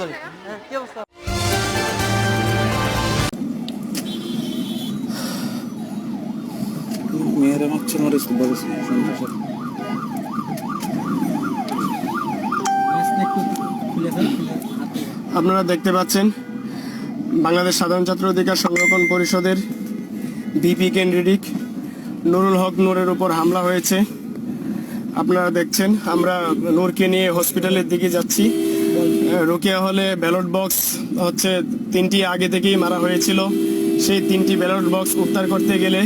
Eh, আপনারা দেখতে পাচ্ছেন বাংলাদেশ সাধারণ ছাত্র অধিকার সংরক্ষণ পরিষদের ভিপি কেন্দ্রিক নুরুল হক নূরের উপর হামলা হয়েছে আপনারা দেখছেন আমরা নূরকে নিয়ে হসপিটালের দিকে যাচ্ছি রোকিয়া হলে ব্যালট বক্স হচ্ছে তিনটি আগে থেকেই মারা হয়েছিল সেই তিনটি ব্যালট বক্স উদ্ধার করতে গেলে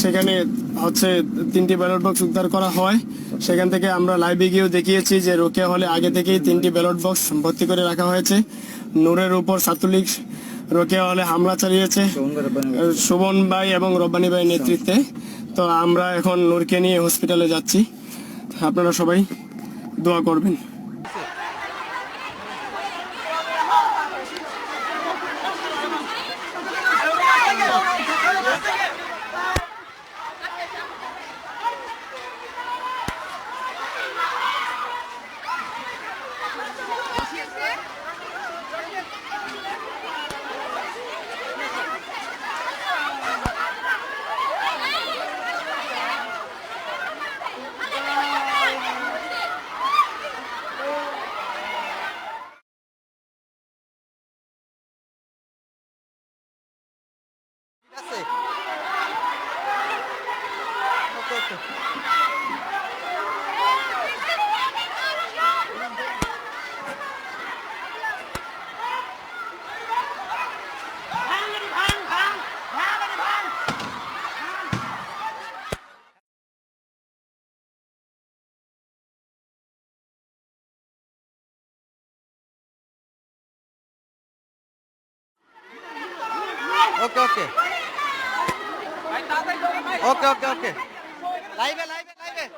সেখানে হচ্ছে তিনটি ব্যালট বক্স উদ্ধার করা হয় সেখান থেকে আমরা লাইভে গিয়েও দেখিয়েছি যে রোকেয়া হলে আগে থেকেই তিনটি ব্যালট বক্স ভর্তি করে রাখা হয়েছে নূরের উপর সাতুলিক রোকেয়া হলে হামলা চালিয়েছে শোভন ভাই এবং রব্বানি ভাই নেতৃত্বে তো আমরা এখন নূরকে নিয়ে হসপিটালে যাচ্ছি আপনারা সবাই দোয়া করবেন cacete. No canto. Okay, okay. Okay okay okay live है लाइव है लाइव है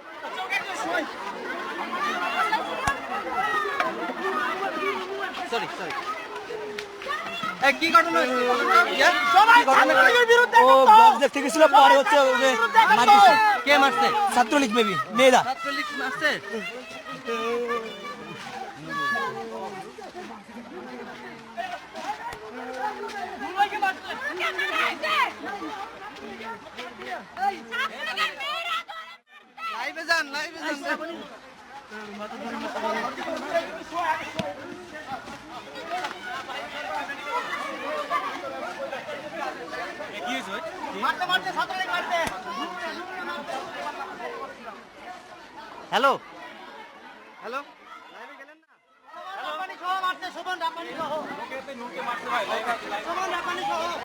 সরি সরি কি ঘটনা ও বক্স দেখতে গেছিল পরে হচ্ছে মারছে কে মারছে ছাত্রলীগ মেবি মেয়েরা ছাত্রলীগ মারছে মুম্বাইকে মারছে লাইভে যান লাইভে যান হ্যালো হ্যালো লাইভে গেলেন না হ্যালো মারতে শোভন রাপানি সহ মারতে ভাই শোভন রাপানি সহ